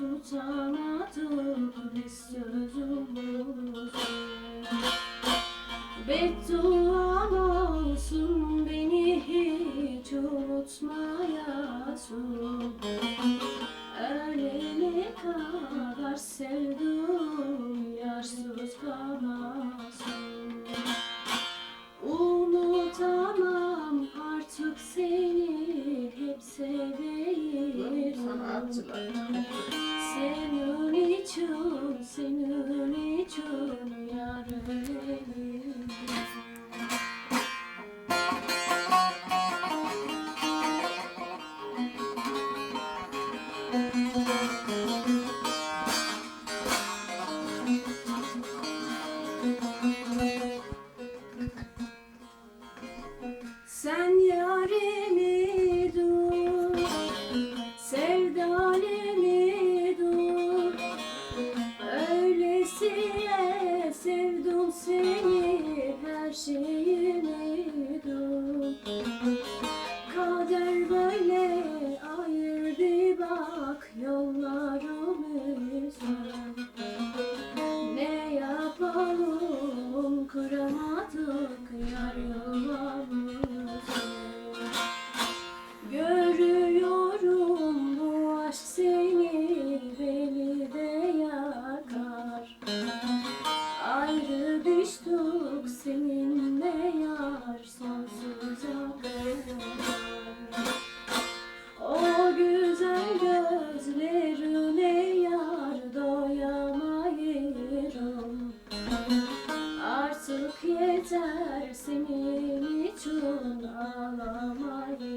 tutamadım ne sözüm bozuldu olsun beni hiç unutmayasın Ölene kadar sevdim yarsız kalasın Unutamam artık seni hep seveyim Sanatçılar Aşk yeter senin için ağlamayın